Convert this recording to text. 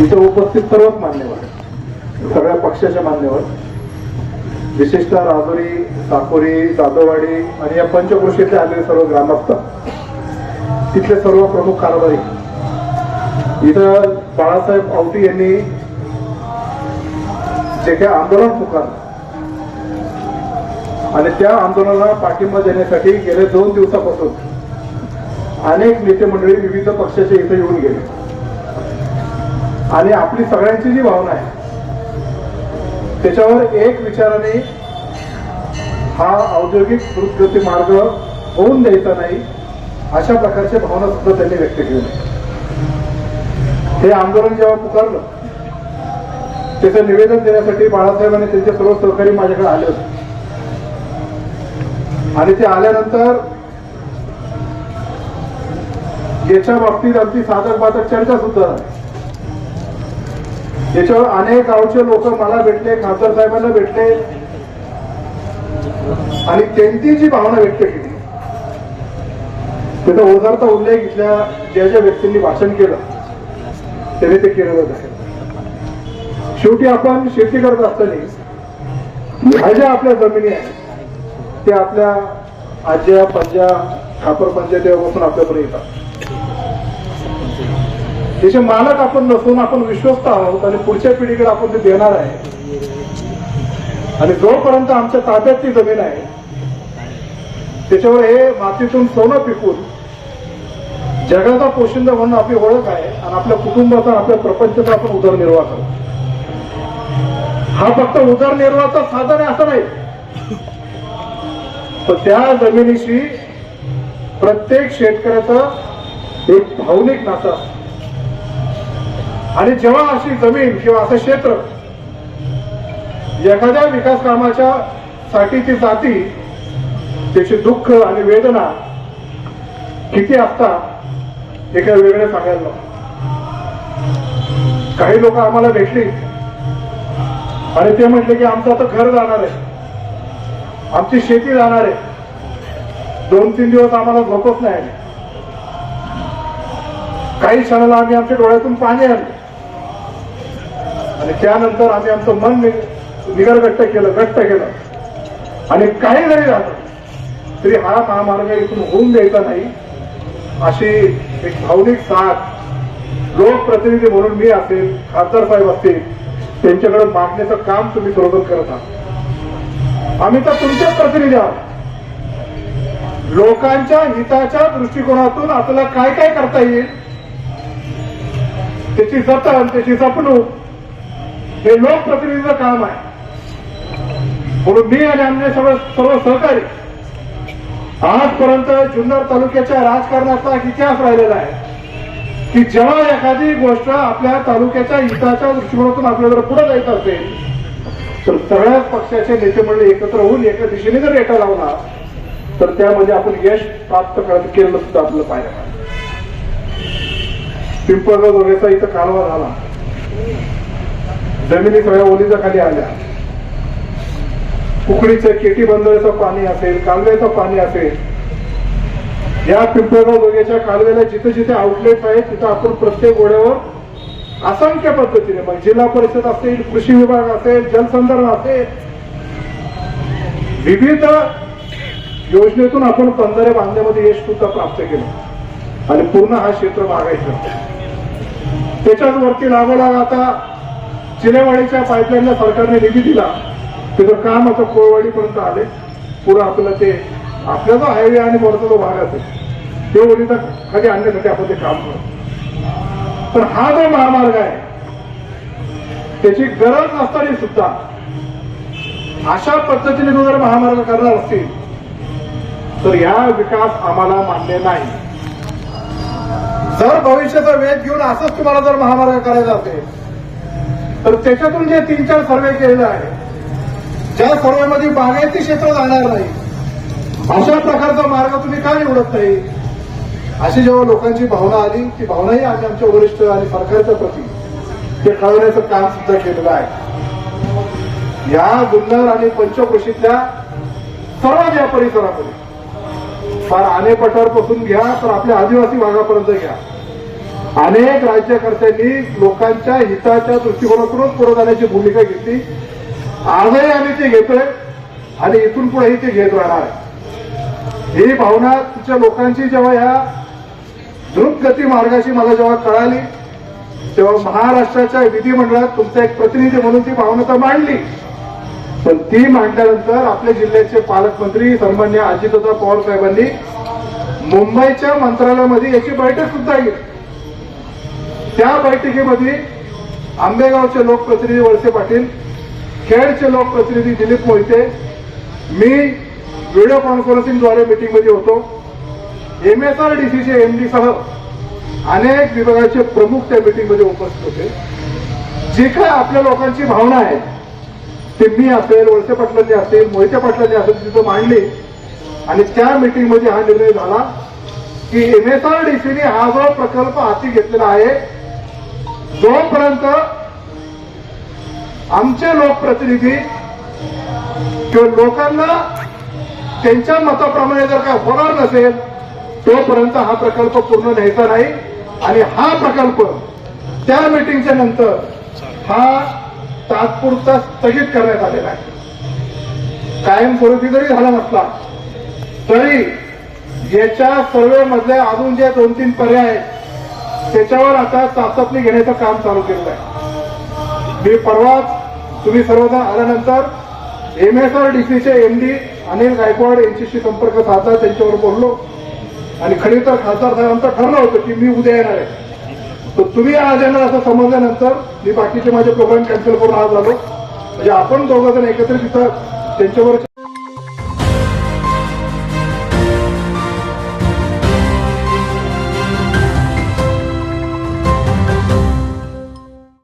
इथं उपस्थित सर्वच मान्यवर सगळ्या पक्षाच्या मान्यवर विशेषतः राजुरी साकोरी जाधववाडी आणि या पंचकृषीतले आलेले सर्व ग्रामस्थ तिथले सर्व प्रमुख कारभारी. इथं बाळासाहेब आवटी यांनी जे काही आंदोलन पुकारलं आणि त्या आंदोलनाला पाठिंबा देण्यासाठी गेले दोन दिवसापासून अनेक नेते मंडळी विविध पक्षाचे इथे येऊन गेले. आणि आपली सगळ्यांची जी भावना आहे त्याच्यावर एक विचाराने हा औद्योगिक द्रुतगती मार्ग होऊन द्यायचा नाही अशा प्रकारच्या भावना सुद्धा त्यांनी व्यक्त केली. हे आंदोलन जेव्हा पुकारलं त्याचं निवेदन देण्यासाठी बाळासाहेब आणि त्यांचे सर्व सहकारी माझ्याकडे आले होते. आणि ते आल्यानंतर याच्या बाबतीत आमची साधक बाधक चर्चा सुद्धा झाली. याच्यावर अनेक गावचे लोक मला भेटले खासदार साहेबांना भेटले. आणि त्यांची जी भावना व्यक्त केली त्याचा ओझारचा उल्लेख इथल्या ज्या ज्या व्यक्तींनी भाषण केलं त्याने ते केलेलंच आहे. शेवटी आपण शेती करत असताना ह्या ज्या आपल्या जमिनी आहेत त्या आपल्या आज्या पंजा खापर पंजा तेव्हापासून आपल्याकडे येतात. त्याचे मालक आपण नसून आपण विश्वस्त आहोत आणि पुढच्या पिढीकडे आपण ते देणार आहे. आणि जोपर्यंत आमच्या ताब्यात ती जमीन आहे त्याच्यावर हे मातीतून सोनं पिकून जगाचा पोशिंदा म्हणून आपली ओळख आहे आणि आपल्या कुटुंबाचा आपल्या प्रपंचाचा आपण उदरनिर्वाह करतो. हा फक्त उदरनिर्वाहाचा साधन आहे असं नाही. तर त्या जमिनीशी प्रत्येक शेतकऱ्याचा एक भावनिक नाता आणि जेव्हा अशी जमीन किंवा असं क्षेत्र एखाद्या विकास कामाच्या साठी ती जाती त्याचे दुःख आणि वेदना किती असतात हे काही वेगळे सांगायला काही लोक आम्हाला भेटली आणि ते म्हटले की आमचं आता घर जाणार आहे. आमची शेती जाणार आहे. दोन तीन दिवस आम्हाला झोपच नाही काही क्षणाला आम्ही आमच्या डोळ्यातून पाणी आले आणि त्यानंतर आम्ही आमचं मन नि- निगरगट्ट केलं घट्ट केलं. आणि काही जरी झालं तरी हा महामार्ग इथून होऊन द्यायचा नाही अशी एक भावनिक साथ लोकप्रतिनिधी म्हणून मी असेल खासदार साहेब असतील त्यांच्याकडे मागण्याचं काम तुम्ही बरोबर करत आहात. आम्ही तर तुमचेच प्रतिनिधी आहोत. लोकांच्या हिताच्या दृष्टिकोनातून आपल्याला काय काय करता येईल त्याची जतन त्याची जपणूक हे लोकप्रतिनिधीचं काम आहे. म्हणून मी आणि आमचे सर्व सर्व सहकारी आजपर्यंत जुन्नर तालुक्याच्या राजकारणाचा एक इतिहास राहिलेला आहे. की जेव्हा एखादी गोष्ट आपल्या तालुक्याच्या हिताच्या दृष्टिकोनातून आपल्याला पुढे जायचं असेल तर सगळ्याच पक्षाचे नेते मंडळी एकत्र होऊन एका दिशेने जर रेटा लावला तर त्यामध्ये आपण यश प्राप्त करत केलं सुद्धा आपलं पाहिजे पिंपळगाव दोघेचा इथं कालवा झाला. जमिनी सगळ्या ओलीच्या खाली आल्या. उकडीचं केटी बंदरचं पाणी असेल कालव्याचं पाणी असेल. या पिंपळगाव दोघ्याच्या कालव्याला जिथे जिथे आउटलेट आहेत तिथं आपण प्रत्येक ओढ्यावर असंख्य पद्धतीने मग जिल्हा परिषद असेल कृषी विभाग असेल जलसंधारण असेल विविध योजनेतून आपण बंधारे बांधण्यामध्ये यश सुद्धा प्राप्त केलं. आणि पूर्ण हा क्षेत्र बागायचं त्याच्याच वरती लागोलाग आता चिनेवाडीच्या पाईपलाईनला सरकारने निधी दिला. त्याचं काम आता कोळवाडीपर्यंत आले. पुढं आपलं ते आपला जो हायवे आणि वरचा जो भाग असेल ते ओलीचा खाली आणण्यासाठी आपण ते काम करतो. पण हा जो महामार्ग आहे त्याची गरज नसताना सुद्धा अशा पद्धतीने तो जर महामार्ग करणार असतील तर या विकास आम्हाला मान्य नाही. जर भविष्याचा वेध घेऊन असंच तुम्हाला जर महामार्ग करायचा असेल तर त्याच्यातून जे तीन चार सर्वे केलेले आहे ज्या सर्वेमध्ये बागायती क्षेत्र जाणार नाही अशा प्रकारचा मार्ग तुम्ही का निवडत नाही? अशी जेव्हा लोकांची भावना आली ती भावनाही आज आमच्या वरिष्ठ आणि सरकारच्या प्रती ते कळवण्याचं काम सुद्धा केलेलं आहे. या जुन्नर आणि पंचकृषीतल्या सर्व या परिसरामध्ये फार आनेपठारपासून घ्या तर आपल्या आदिवासी भागापर्यंत घ्या. अनेक राज्यकर्त्यांनी लोकांच्या हिताच्या दृष्टिकोनातूनच पुढे जाण्याची भूमिका घेतली. आजही आम्ही ते घेतोय आणि इथून पुढेही ते घेत राहणार आहे. ही भावना तिच्या लोकांची जेव्हा ह्या द्रुतगती मार्गाची मला जेव्हा कळाली तेव्हा महाराष्ट्राच्या विधिमंडळात तुमचा एक प्रतिनिधी म्हणून ती भावना तर मांडली. पण ती मांडल्यानंतर आपल्या जिल्ह्याचे पालकमंत्री सन्मान्य अजितदा पवार साहेबांनी मुंबईच्या मंत्रालयामध्ये याची बैठक सुद्धा घेतली. त्या बैठकीमध्ये आंबेगावचे लोकप्रतिनिधी वळसे पाटील खेडचे लोकप्रतिनिधी दिलीप मोहिते मी व्हिडिओ कॉन्फरन्सिंगद्वारे मीटिंगमध्ये होतो. एम एस आर डी सीचे एम डीसह अनेक विभागाचे प्रमुख त्या मिटिंगमध्ये उपस्थित होते. जी काय आपल्या लोकांची भावना आहे ते मी असेल वळसे पाटलांनी असेल मोहिते पाटलांनी असेल तिथं मांडली. आणि त्या मीटिंगमध्ये हा निर्णय झाला की एम एस आर डी सीने हा जो प्रकल्प हाती घेतलेला आहे जोपर्यंत आमचे लोकप्रतिनिधी किंवा लोकांना त्यांच्या मताप्रमाणे जर काय होणार नसेल तोपर्यंत हा प्रकल्प पूर्ण न्यायचा नाही. आणि हा प्रकल्प त्या मीटिंगच्या नंतर हा तात्पुरता स्थगित करण्यात आलेला आहे. कायमस्वरूपी जरी झाला नसला तरी याच्या सर्वे अजून जे दोन तीन पर्याय आहेत, त्याच्यावर आता चाचपणी घेण्याचं काम चालू केलेलं आहे. मी परवाच तुम्ही सर्वजण आल्यानंतर एम एस आर डी सीचे एमडी अनिल गायकवाड यांच्याशी संपर्क साधला त्यांच्यावर बोललो. आणि खरी तर खासदार साहेबांचं ठरलं होतं की मी उद्या येणार आहे. तर तुम्ही आज येणार असं समजल्यानंतर मी बाकीचे माझे प्रोग्राम कॅन्सल करून आज आलो. म्हणजे आपण दोघं जण एकत्रित तिथं त्यांच्यावर